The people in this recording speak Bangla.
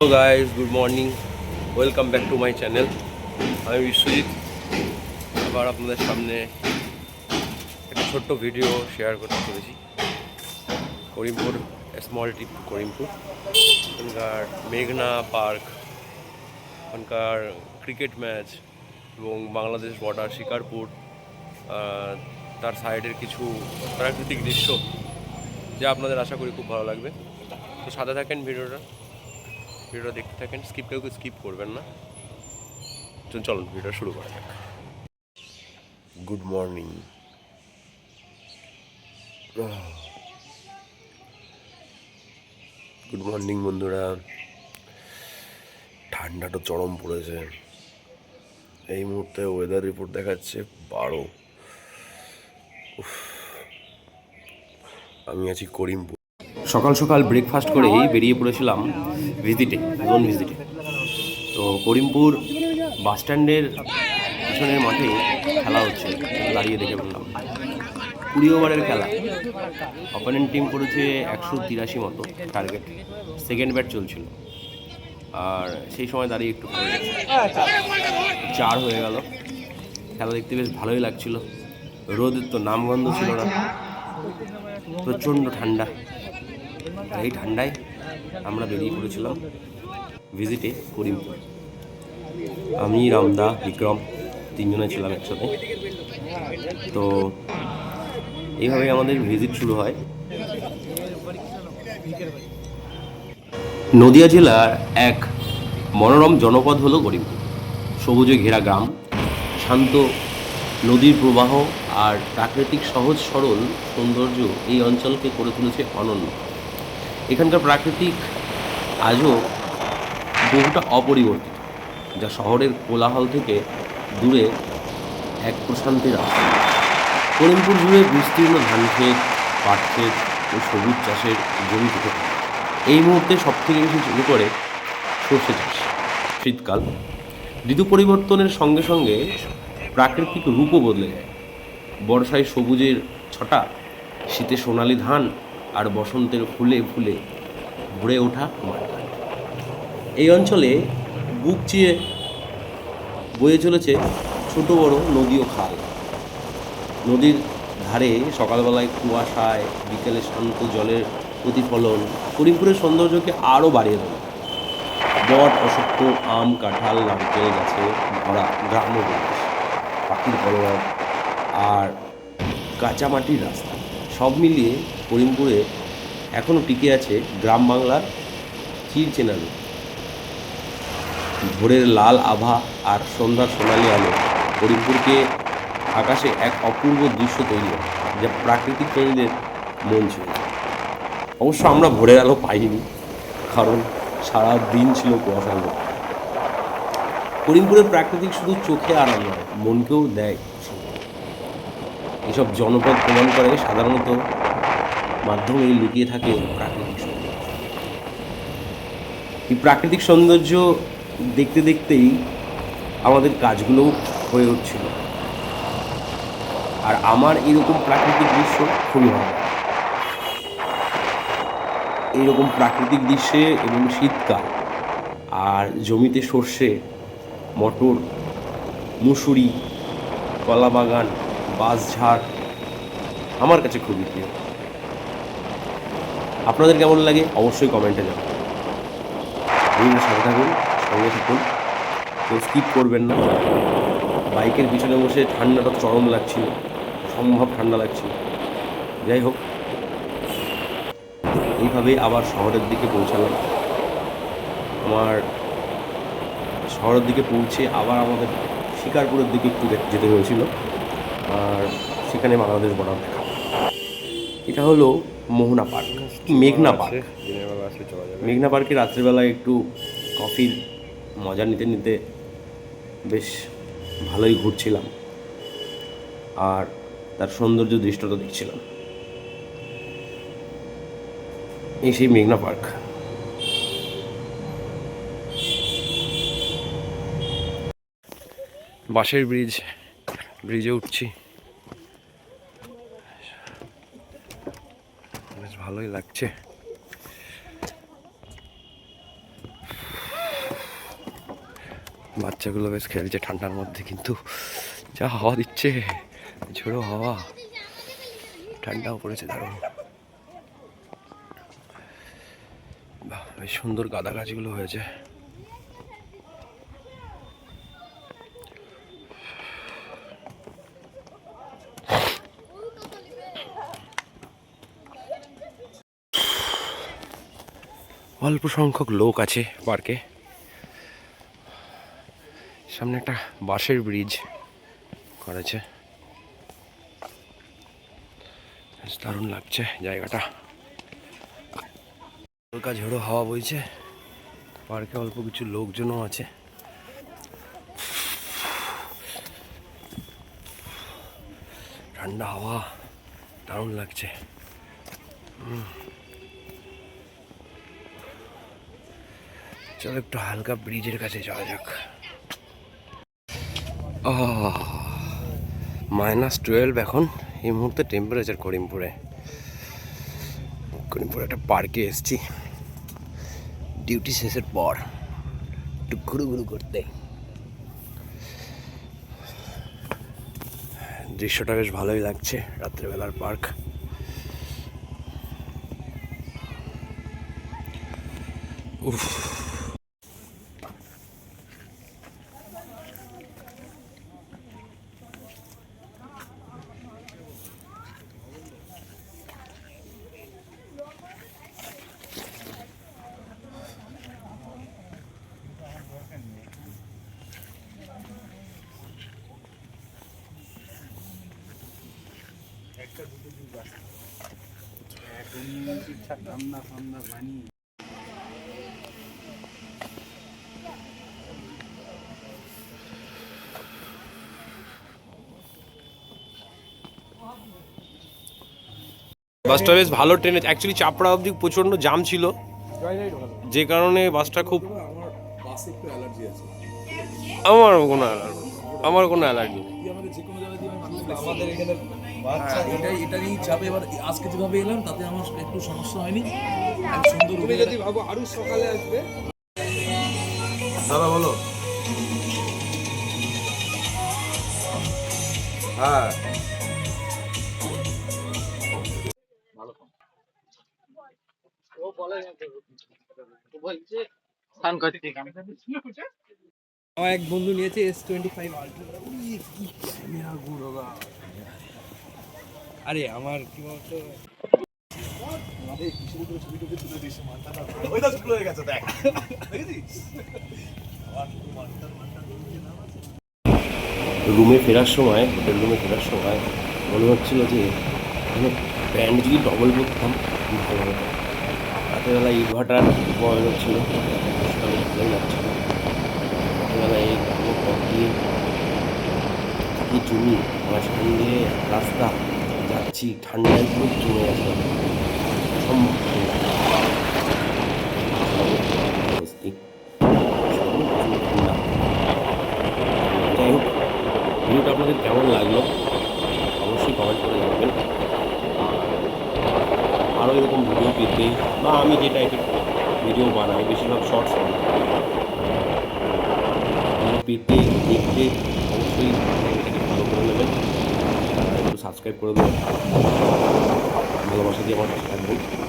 Hello guys good morning welcome back to my channel আমি বিশ্বজিৎ আবার আপনাদের সামনে একটা ছোট্ট ভিডিও শেয়ার করতে চলেছি। Karimpur small trip Karimpur. ওখানকার মেঘনা পার্ক ওখানকার ক্রিকেট ম্যাচ এবং বাংলাদেশ বর্ডার শিকারপুর। তার সাইডের কিছু প্রাকৃতিক দৃশ্য যা আপনাদের আশা করি খুব ভালো লাগবে। তো সাথে থাকেন ভিডিওটা ভিডিওটা দেখতে থাকেন স্কিপ কেউ স্কিপ করবেন না। চলুন চলুন ভিডিও শুরু করা যাক। গুড মর্নিং গুড মর্নিং বন্ধুরা। ঠান্ডাটা চরম পড়েছে। এই মুহূর্তে ওয়েদার রিপোর্ট দেখাচ্ছে বারো। আমি আছি করিমপুর। সকাল সকাল ব্রেকফাস্ট করেই বেরিয়ে পড়েছিলাম ভিজিটে লোন ভিজিটে। তো করিমপুর বাস স্ট্যান্ডের পিছনের মাঠে খেলা হচ্ছে, দাঁড়িয়ে দেখে বললাম। কুড়ি ওভারের খেলা। অপোনেন্ট টিম করেছে একশো তিরাশি মতো টার্গেট সেকেন্ড ব্যাট চলছিল। আর সেই সময় দাঁড়িয়ে একটু চার হয়ে গেল। খেলা দেখতে বেশ ভালোই লাগছিল। রোদের তো নামগন্ধ ছিল না। প্রচণ্ড ঠান্ডা। এই ঠান্ডায় আমরা বেরিয়ে পড়েছিলাম ভিজিটে করিমপুর। আমি রামদা বিক্রম তিনজনে ছিলাম একসাথে। তো এইভাবে আমাদের ভিজিট শুরু হয়। নদিয়া জেলার এক মনোরম জনপদ হলো করিমপুর। সবুজে ঘেরা গ্রাম, শান্ত নদীর প্রবাহ আর প্রাকৃতিক সহজ সরল সৌন্দর্য এই অঞ্চলকে করে তুলেছে অনন্য। এখানকার প্রাকৃতিক আজও বহুটা অপরিবর্তিত, যা শহরের কোলাহল থেকে দূরে এক প্রশান্তির রাস্তা। করিমপুর জুড়ে বিস্তীর্ণ ধান ক্ষেত পাট ক্ষেত ও সবুজ চাষের জমি থেকে এই মুহূর্তে সব থেকে বেশি চলে করে সর্ষে চাষ। শীতকাল, ঋতু পরিবর্তনের সঙ্গে সঙ্গে প্রাকৃতিক রূপও বদলে যায়। বর্ষায় সবুজের ছটা, শীতে সোনালি ধান আর বসন্তের ফুলে ফুলে ভরে ওঠা মাঠঘাট এই অঞ্চলে বুক চিয়ে বয়ে চলেছে ছোট বড় নদী ও খাল। নদীর ধারে সকালবেলায় কুয়াশায়, বিকেলে শান্ত জলের প্রতিফলন, করিমপুরের সৌন্দর্যকে আরও বাড়িয়ে দেবে। বট অসত্য আম, কাঁঠাল, নারকেল গাছে ভরা গ্রাম্য পরিবেশ। পাখির কলরব আর কাঁচামাটির রাস্তা, সব মিলিয়ে করিমপুরে এখনও টিকে আছে গ্রাম বাংলার চির চেনানো ভোরের লাল আভা আর সন্ধ্যার সোনালি আলো করিমপুরকে আকাশে এক অপূর্ব দৃশ্য তৈরি করে, যা প্রাকৃতিক প্রেমীদের মন যায়। অবশ্য আমরা ভোরের আলো পাইনি, কারণ সারা দিন ছিল কুয়াশার মধ্যে। করিমপুরের প্রাকৃতিক শুধু চোখে আরাম নয়, মনকেও দেয় এসব জনপদ প্রমাণ করে সাধারণত মাধ্যমে লুকিয়ে থাকে প্রাকৃতিক সৌন্দর্য। এই প্রাকৃতিক সৌন্দর্য দেখতে দেখতেই আমাদের কাজগুলোও হয়ে উঠছিল। আর আমার এরকম প্রাকৃতিক দৃশ্য খুবই ভালো। এইরকম প্রাকৃতিক দৃশ্যে এবং শীতকাল আর জমিতে সর্ষে, মটর, মুসুরি কলা বাগান বাঁশঝাড় আমার কাছে খুবই প্রিয়। আপনাদের কেমন লাগে অবশ্যই কমেন্টে জানান ভিডিওর সাথে থাকুন, সঙ্গে থাকুন। কেউ স্কিপ করবেন না। বাইকের পিছনে বসে ঠান্ডাটা চরম লাগছিল সম্ভব ঠান্ডা লাগছিল। যাই হোক, এইভাবে আবার শহরের দিকে পৌঁছালাম। আমার শহরের দিকে পৌঁছে আবার আমাদের শিকারপুরের দিকে একটু যেতে হয়েছিল। আর সেখানে বাংলাদেশ বর্ডার দেখা। এটা হলো মোহনা পার্ক, মেঘনা পার্ক। মেঘনা পার্কে রাত্রিবেলায় একটু কফির মজা নিতে নিতে বেশ ভালোই ঘুরছিলাম। আর তার সৌন্দর্য দৃশ্যটা দেখছিলাম। এই সেই মেঘনা পার্ক। বাঁশের ব্রিজ, ব্রিজে উঠছি। ভালোই লাগছে। বাচ্চাগুলো বেশ খেলছে ঠান্ডার মধ্যে, কিন্তু যা হাওয়া দিচ্ছে, ঝোড়ো হাওয়া। ঠান্ডাও পড়েছে দারুণ। বেশ সুন্দর গাঁদা গাছগুলো হয়েছে। অল্প সংখ্যক লোক আছে পার্কে। সামনে একটা বাঁশের ব্রিজ করেছে দারুণ লাগছে জায়গাটা। হালকা ঝোড়ো হাওয়া বইছে। পার্কে অল্প কিছু লোকজনও আছে। ঠান্ডা হাওয়া, দারুণ লাগছে। চলো একটু হালকা ব্রিজের কাছে যাওয়া যাক। মাইনাস টুয়েলভ এখন। এই মুহূর্তে টেম্পারেচার করিমপুরে। করিমপুরে একটা পার্কে এসছি। ডিউটি শেষের পর একটু ঘুরু ঘুরু করতে। দৃশ্যটা বেশ ভালোই লাগছে, রাত্রেবেলার পার্ক উফ বাসটা বেশ ভালো ট্রেনে অ্যাকচুয়ালি চাপড়া অবধি প্রচণ্ড জাম ছিল। যে কারণে বাসটা খুব আমার বাসে অ্যালার্জি আমার কোনো অ্যালার্জি আমার কোনো অ্যালার্জি নেই তুই আমাকে যে কোনো জায়গায় দিয়ে আমাদের এখানে বাচ্চা এটাই এটারই চাপে এবার আজকে যেভাবে এলাম তাতে আমার একটু সমস্যা হয়নি। সুন্দর তুমি যদি ভাবো আরও সকালে আসবে। দাদা বলো। হ্যাঁ। আমার এক বন্ধু নিয়েছে এস টোয়েন্টি ফাইভ আরে আমার কি বলতো? রুমে ফেরার সময় হোটেল রুমে ফেরার সময় মনে হচ্ছিল যে মানে প্যান্ট যদি ডবল করতাম ভালো হতো রাতেরবেলা ইনভার্টার বয় হচ্ছিল। ভালোই লাগছিল রাতেরবেলা এই গ্রাম্য পথ দিয়ে কি জমি মাঝখান দিয়ে রাস্তা যাচ্ছি, ঠান্ডায় পুরো জমে গেছে হোক ভিডিওটা আপনাদের কেমন লাগল? অবশ্যই কমেন্ট করে জানাবেন। আরও এরকম ভিডিও পেতে বা আমি যে টাইপের ভিডিও বানাই, বেশিরভাগ শর্টস বানাই। পেতে, দেখতে অবশ্যই সাবস্ক্রাইব করে দেবেন ভালোবাসা দিয়ে আমার পাশে থাকবেন